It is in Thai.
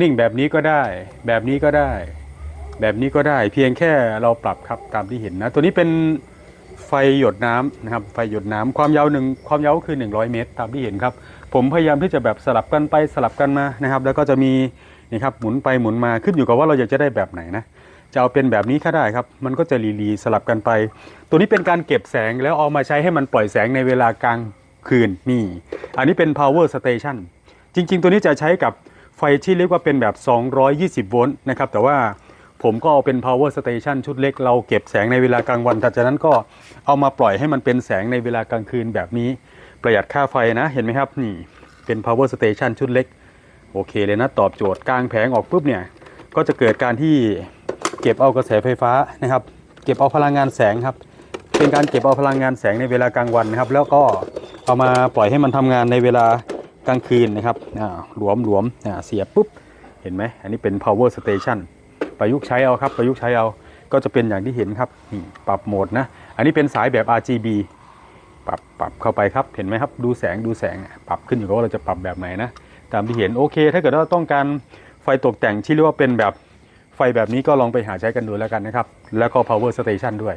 นิ่งแบบนี้ก็ได้ แบบนี้ก็ได้ แบบนี้ก็ได้ เพียงแค่เราปรับครับตามที่เห็นนะ ตัวนี้เป็นไฟหยดน้ำนะครับ ไฟหยดน้ำความยาวหนึ่งความยาวก็คือ 100 เมตร ตามที่เห็นครับ ผมพยายามที่จะแบบสลับกันไปสลับกันมานะครับ แล้วก็จะมีนี่ครับหมุนไปหมุนมาขึ้นอยู่กับว่าเราอยากจะได้แบบไหนนะจะเอาเป็นแบบนี้ก็ได้ครับ มันก็จะรีลีสลับกันไป ตัวนี้เป็นการเก็บแสงแล้วเอามาใช้ให้มันปล่อยแสงในเวลากลางคืนนี่ อันนี้เป็น power station จริง ๆ ตัวนี้จะใช้กับ ฟที่เรียกว่าเป็นแบบ 220 โวลต์นะครับ แต่ว่าผมก็เอาเป็น power station ชุดเล็ก เราเก็บแสงในเวลากลางวันแต่จากนั้นก็เอามาปล่อยให้มันเป็นแสงในเวลากลางคืนแบบนี้ประหยัดค่าไฟนะ เห็นไหมครับ นี่เป็น power station ชุดเล็ก โอเคเลยนะ ตอบโจทย์กลางแผงออกปุ๊บเนี่ย ก็จะเกิดการที่เก็บเอากระแสไฟฟ้านะครับ เก็บเอาพลังงานแสงครับ เป็นการเก็บเอาพลังงานแสงในเวลากลางวันนะครับ แล้วก็เอามาปล่อยให้มันทำงานในเวลา กลางคืนนะครับอ่าหลวมหลวมอ่าเสียบปุ๊บ เห็นไหม อันนี้เป็น power station ประยุกต์ใช้เอาครับ ประยุกต์ใช้เอา ก็จะเป็นอย่างที่เห็นครับนี่ปรับโหมดนะ อันนี้เป็นสายแบบ RGB ปรับปรับเข้าไปครับ เห็นไหมครับ ดูแสงดูแสง ปรับขึ้นอยู่กับว่าเราจะปรับแบบไหนนะ ตามที่เห็นโอเค ถ้าเกิดว่าต้องการไฟตกแต่งที่เรียกว่าเป็นแบบไฟแบบนี้ก็ลองไปหาใช้กันดูแล้วกันนะครับ แล้วก็ power station ด้วย